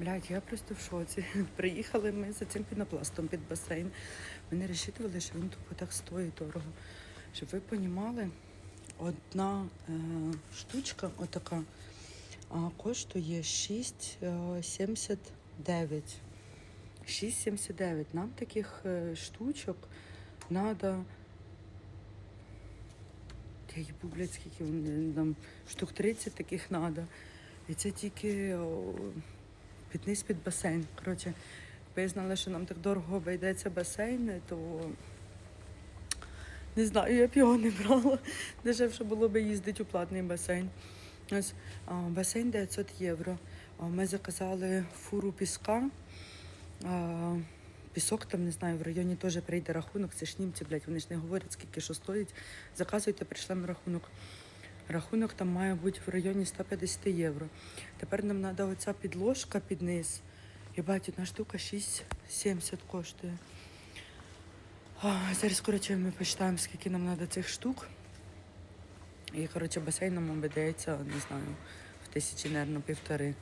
Блядь, я просто в шоці. Приїхали ми за цим пінопластом під басейн. Ми розчитували, що він тупо так стоїть дорого. Щоб ви понімали, одна е, штучка, отака, а, коштує 6,79. 6,79. Нам таких е, штучок треба. Я їбу, блядь, скільки нам штук 30 таких треба. І це тільки о, під низ під басейн. Коротше, якби я що нам так дорого обійдеться басейн, то не знаю, я б його не брала. Дешевше було б їздити у платний басейн. Ось а, басейн 900 євро. А, Ми заказали фуру піска. А, Пісок там, не знаю, в районі теж прийде рахунок. Це ж німці, блядь, вони ж не говорять, скільки що стоїть. Заказуйте, прийшлемо рахунок. Рахунок там має бути в районі 150 євро. Тепер нам треба оця підложка під низ. І Єбать, одна штука 6,70 коштує. А, зараз, коротше, ми почитаємо, скільки нам треба цих штук. І, коротше, басейн нам обійдеться, не знаю, в тисячі, мабуть, півтори.